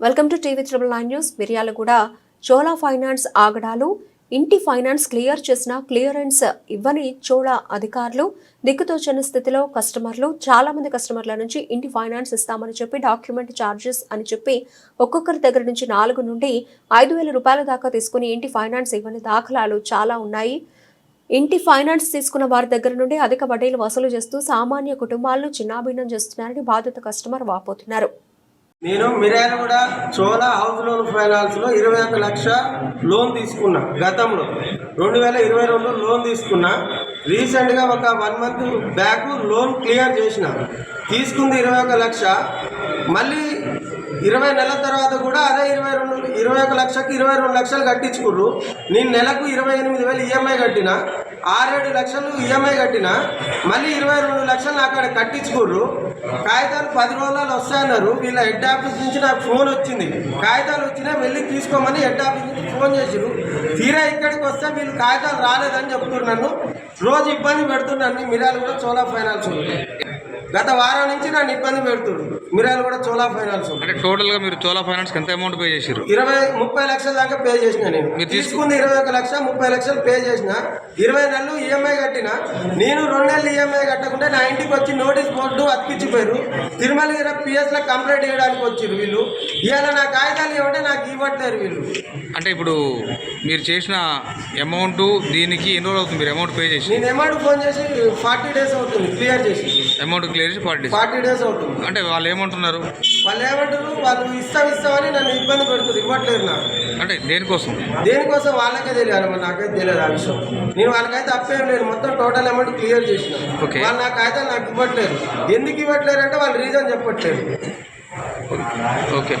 Welcome to TV triple nine news Miryalaguda Chola finance ఆగడాలు ఇంటి finance clear చేసిన clearance ఇవ్వని చోళా అధికారులు దిక్కుతోచని స్థితిలో కస్టమర్లు చాలా మంది కస్టమర్ల నుంచి ఇంటి ఫైనాన్స్ ఇస్తామని చెప్పి డాక్యుమెంట్ ఛార్జెస్ అని చెప్పి ఒక్కొక్కరి దగ్గర నుంచి నాలుగు నుండి ఐదు వేల రూపాయల దాకా తీసుకుని ఇంటి ఫైనాన్స్ ఇవ్వని దాఖలాలు చాలా ఉన్నాయి. ఇంటి ఫైనాన్స్ తీసుకున్న వారి దగ్గర నుండి అధిక వడ్డీలు వసూలు చేస్తూ సామాన్య కుటుంబాలను చిన్నాభిన్నం చేస్తున్నారని బాధిత కస్టమర్ వాపోతున్నారు. నేను మిర్యాలగూడ చోళా హౌస్ లోన్ ఫైనాన్స్లో ఇరవై ఒక లక్ష లోన్ తీసుకున్నా గతంలో. రెండు వేల ఇరవై రెండు లోన్ తీసుకున్నా. రీసెంట్గా ఒక one month back loan clear చేసిన. తీసుకుంది ఇరవై ఒక లక్ష. మళ్ళీ ఇరవై నెలల తర్వాత కూడా అదే ఇరవై రెండు ఇరవై ఒక లక్షకి ఇరవై రెండు లక్షలు కట్టించుకుర్రు. నేను నెలకు ఇరవై ఎనిమిది వేలు ఈఎంఐ కట్టిన ఆరేడు లక్షలు ఈఎంఐ కట్టిన మళ్ళీ ఇరవై రెండు లక్షలు అక్కడ కట్టించుకుర్రు. కాగితాలు పది రోజులలో వస్తాయన్నారు. వీళ్ళ హెడ్ ఆఫీస్ నుంచి నాకు ఫోన్ వచ్చింది. కాగితాలు వచ్చినా వెళ్ళి తీసుకోమని హెడ్ ఆఫీస్ నుంచి ఫోన్ చేసిరు తీరా ఇక్కడికి వస్తే వీళ్ళు కాగితాలు రాలేదని చెప్తున్నారు నన్ను. రోజు ఇబ్బంది పెడుతున్నాను మిరాలు కూడా చోలా ఫైనాన్స్ ఉంది గత వారం నుంచి నన్ను ఇబ్బంది పెడుతున్నారు మిరాలు కూడా చోళా ఫైనాన్స్. అంటే టోటల్గా మీరు చోళా ఫైనాన్స్ ఎంత అమౌంట్ పే చేసారు ఇరవై ముప్పై లక్షల దాకా పే చేసిన నేను. మీరు తీసుకు- తీసుకుంది ఇరవై ఒక లక్ష ముప్పై లక్షలు పే చేసిన. ఇరవై నెలలు ఈఎంఐ కట్టిన. నేను రెండు నెలలు ఈఎంఐ కట్టకుంటే నా ఇంటికి వచ్చి నోటీస్ బోర్డు అతికిచ్చిపోయారు తిరుమల పిఎస్లో కంప్లైంట్ చేయడానికి వచ్చారు వీళ్ళు. ఇవాళ నా కాగితాలు ఇవ్వంటే నాకు ఇవ్వట్లేరు వీళ్ళు. అంటే ఇప్పుడు మీరు చేసిన అమౌంట్ దీనికి ఎన్ని రోజులు అవుతుంది మీరు అమౌంట్ పే చేసి. నేను అమౌంట్ ఫోన్ చేసి ఫార్టీ డేస్ అవుతుంది క్లియర్ చేసి. అమౌంట్ చేసి ఫార్టీ ఫార్టీ డేస్ అవుతుంది. అంటే వాళ్ళు ఏమంటున్నారు? వాళ్ళు ఏమంటారు వాళ్ళు ఇస్తాం ఇస్తామని నన్ను ఇబ్బంది పెడుతున్నారు ఇవ్వట్లేరు నాకు. అంటే దేనికోసం? దేనికోసం? వాళ్ళకే తెలియాలి మరి నాకైతే తెలియదు ఆ విషయం. నేను వాళ్ళకైతే అప్పేం లేదు. మొత్తం టోటల్ అమౌంట్ క్లియర్ చేసిన. Okay. వాళ్ళు నాకు అయితే నాకు ఇవ్వట్లేదు. ఎందుకు ఇవ్వట్లేరు అంటే వాళ్ళు రీజన్ చెప్పట్లేదు. ఓకే.